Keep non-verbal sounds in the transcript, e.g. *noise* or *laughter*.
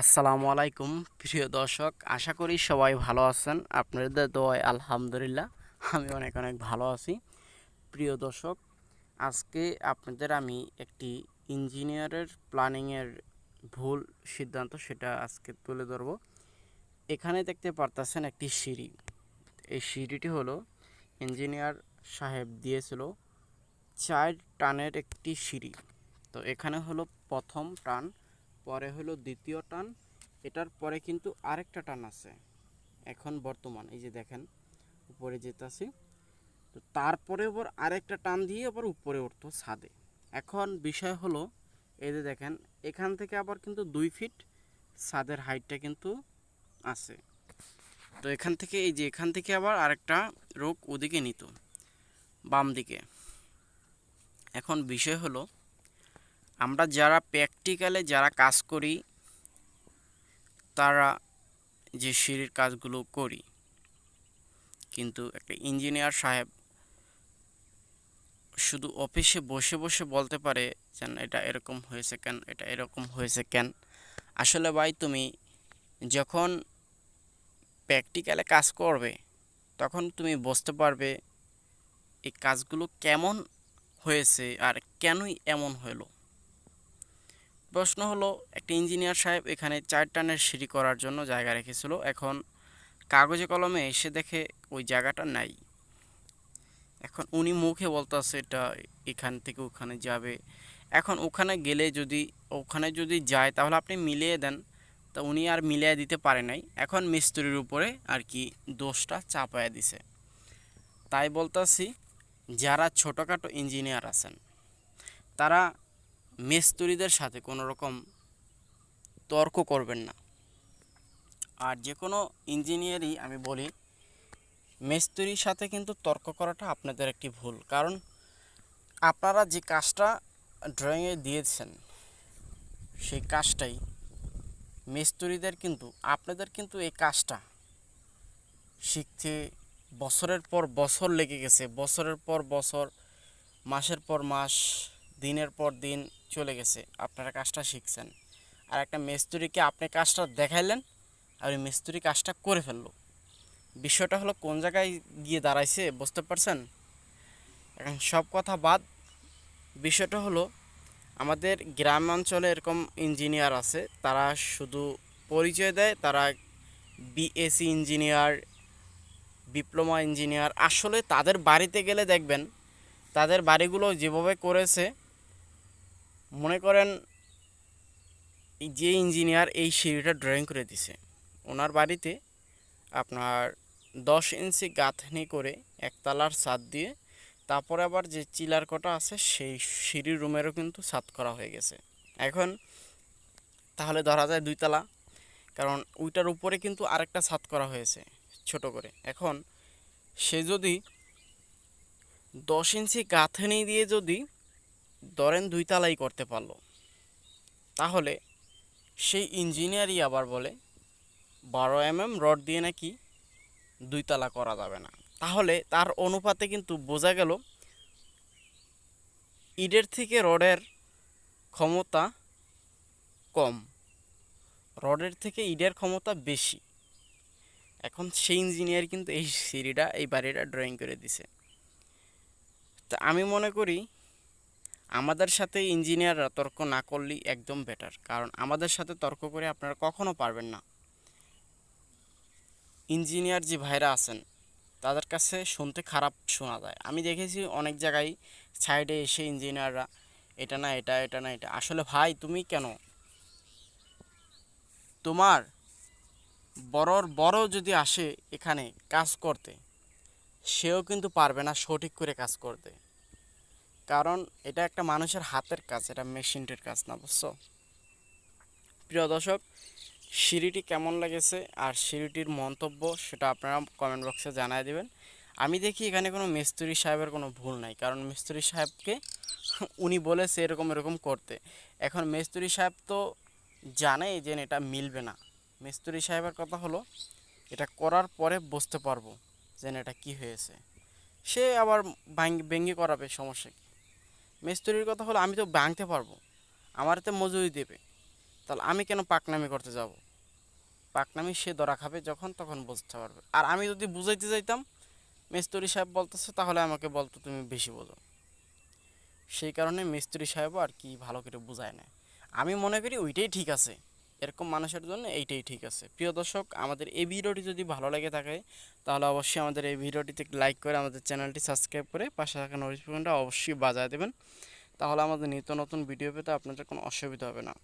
আসসালামু আলাইকুম, প্রিয় দর্শক। আশা করি সবাই ভালো আছেন। আপনাদের দোয়ায় আলহামদুলিল্লাহ, আমি অনেক অনেক ভালো আছি। প্রিয় দর্শক, আজকে আপনাদের আমি একটি ইঞ্জিনিয়ারের প্ল্যানিংয়ের ভুল সিদ্ধান্ত সেটা আজকে তুলে ধরব। এখানে দেখতে পারতেছেন একটি সিঁড়ি। এই সিঁড়িটি হলো ইঞ্জিনিয়ার সাহেব দিয়েছিল চার টানের একটি সিঁড়ি। তো এখানে হলো প্রথম টান। পরে হলো দ্বিতীয় টান, এটার পরে কিন্তু আরেকটা টান আছে। এখন বর্তমান, এই যে দেখেন, উপরে যেতেছি। তো তারপরে আবার আরেকটা টান দিয়ে আবার উপরে উঠতো ছাদে। এখন বিষয় হলো, এই যে দেখেন, এখান থেকে আবার কিন্তু দুই ফিট ছাদের হাইটটা কিন্তু আছে। তো এখান থেকে, এই যে এখান থেকে আবার আরেকটা রোগ ওদিকে নিত বাম দিকে এখন বিষয় হলো আমরা যারা প্র্যাকটিক্যালে যারা কাজ করি, তারা যে সিঁড়ির কাজগুলো করি, কিন্তু একটা ইঞ্জিনিয়ার সাহেব শুধু অফিসে বসে বসে বলতে পারে যেন এটা এরকম হয়েছে কেন? এটা এরকম হয়েছে কেন? আসলে ভাই তুমি যখন প্র্যাকটিক্যালে কাজ করবে, তখন তুমি বুঝতে পারবে এই কাজগুলো কেমন হয়েছে আর কেনই এমন হলো। প্রশ্ন হলো, একটা ইঞ্জিনিয়ার সাহেব এখানে চার টানের সিঁড়ি করার জন্য জায়গা রেখেছিল। এখন কাগজে কলমে এসে দেখে ওই জায়গাটা নাই। এখন উনি মুখে বলতেছে, এটা এখান থেকে ওখানে যাবে। এখন ওখানে গেলে যদি, ওখানে যদি যায়, তাহলে আপনি মিলিয়ে দেন। তা উনি আর মিলিয়ে দিতে পারে নাই। এখন মিস্ত্রির উপরে আর কি দোষটা চাপায়া দিছে। তাই বলতাছি, যারা ছোটোখাটো ইঞ্জিনিয়ার আছেন, তারা মিস্ত্রিদের সাথে কোনো রকম তর্ক করবেন না। আর যে কোনো ইঞ্জিনিয়ারই আমি বলি, মিস্ত্রির সাথে কিন্তু তর্ক করাটা আপনাদের একটি ভুল। কারণ আপনারা যে কাজটা ড্রয়িংয়ে দিয়েছেন, সেই কাজটাই মিস্ত্রিদের কিন্তু, আপনাদের কিন্তু এই কাজটা শিখতে বছরের পর বছর লেগে গেছে। বছরের পর বছর, মাসের পর মাস, দিনের পর দিন চলে গেছে, আপনারা কাজটা শিখছেন। আর একটা মিস্ত্রিকে আপনি কাজটা দেখাইলেন, আর ওই মিস্ত্রি কাজটা করে ফেলল। বিষয়টা হলো কোন জায়গায় গিয়ে দাঁড়াইছে, বুঝতে পারছেন? এখন সব কথা বাদ, বিষয়টা হলো আমাদের গ্রাম অঞ্চলে এরকম ইঞ্জিনিয়ার আছে, তারা শুধু পরিচয় দেয়, তারা বিএসসি ইঞ্জিনিয়ার, ডিপ্লোমা ইঞ্জিনিয়ার। আসলে তাদের বাড়িতে গেলে দেখবেন, তাদের বাড়িগুলো যেভাবে করেছে মনে করেন যে ইঞ্জিনিয়ার এই সিঁড়িটা ড্রয়িং করে দিছে, ওনার বাড়িতে আপনার দশ ইঞ্চি গাঁথনি করে একতলার ছাদ দিয়ে, তারপরে আবার যে চিলার কটা আছে সেই সিঁড়ির রুমেরও কিন্তু ছাদ করা হয়ে গেছে। এখন তাহলে ধরা যায় দুইতলা, কারণ ওইটার উপরে কিন্তু আরেকটা ছাদ করা হয়েছে ছোট করে। এখন সে যদি দশ ইঞ্চি গাঁথনি দিয়ে যদি ধরেন দুই তালাই করতে পারল। তাহলে সেই ইঞ্জিনিয়ারই আবার বলে, বারো এম এম রড দিয়ে নাকি দুই তালা করা যাবে না। তাহলে তার অনুপাতে কিন্তু বোঝা গেল, ইডের থেকে রডের ক্ষমতা কম, রডের থেকে ইডের ক্ষমতা বেশি। এখন সেই ইঞ্জিনিয়ার কিন্তু এই সিঁড়িটা, এই বাড়িটা ড্রয়িং করে দিছে। তা আমি মনে করি আমাদের সাথে ইঞ্জিনিয়াররা তর্ক না করলেই একদম বেটার কারণ আমাদের সাথে তর্ক করে আপনারা কখনো পারবেন না। ইঞ্জিনিয়ার যে ভাইরা আছেন, তাদের কাছে শুনতে খারাপ শোনা যায়। আমি দেখেছি অনেক জায়গায় সাইডে এসে ইঞ্জিনিয়াররা, এটা না, এটা এটা না, এটা। আসলে ভাই, তুমি কেন? তোমার বড়র বড় যদি আসে এখানে কাজ করতে, সেও কিন্তু পারবে না সঠিক করে কাজ করতে। কারণ এটা একটা মানুষের হাতের কাজ, এটা মেশিনটির কাজ না, বুঝছ? প্রিয় দর্শক, সিঁড়িটি কেমন লেগেছে আর সিঁড়িটির মন্তব্য সেটা আপনারা কমেন্ট বক্সে জানায় দেবেন। আমি দেখি এখানে কোনো মিস্ত্রি সাহেবের কোনো ভুল নাই, কারণ মিস্ত্রি সাহেবকে *laughs* উনি বলেছে এরকম এরকম করতে। এখন মিস্ত্রি সাহেব তো জানে যে এটা মিলবে না। মিস্ত্রি সাহেবের কথা হলো, এটা করার পরে বুঝতে পারব যে এটা কি হয়েছে। সে আবার ভেঙ্গি করাবে, সমস্যা কি? মিস্ত্রির কথা হলো আমি তো ভাঙতে পারব। আমার তো মজুরি দেবে। তাহলে আমি কেন পাকনামি করতে যাব? পাকনামি সে ধরা খাবে যখন তখন বুঝতে পারবে। আর আমি যদি বুঝাইতে যাইতাম, মিস্ত্রি সাহেব বলতেছে, তাহলে আমাকে বলতো তুমি বেশি বোঝো। সেই কারণে মিস্ত্রি সাহেবও আর কি ভালো করে বুঝায় না আমি মনে করি ওইটাই ঠিক আছে। এরকম মানুষের জন্য এইটাই ঠিক আছে। প্রিয় দর্শক, আমাদের এই ভিডিওটি যদি ভালো লাগে থাকে, তাহলে অবশ্যই আমাদের এই ভিডিওটিতে লাইক করে আমাদের চ্যানেলটি সাবস্ক্রাইব করে পাশে থাকা নোটিফিকেশনটা অবশ্যই বাজায় দেবেন। তাহলে আমাদের নিত্য নতুন ভিডিও পেতে আপনাদের কোনো অসুবিধা হবে না।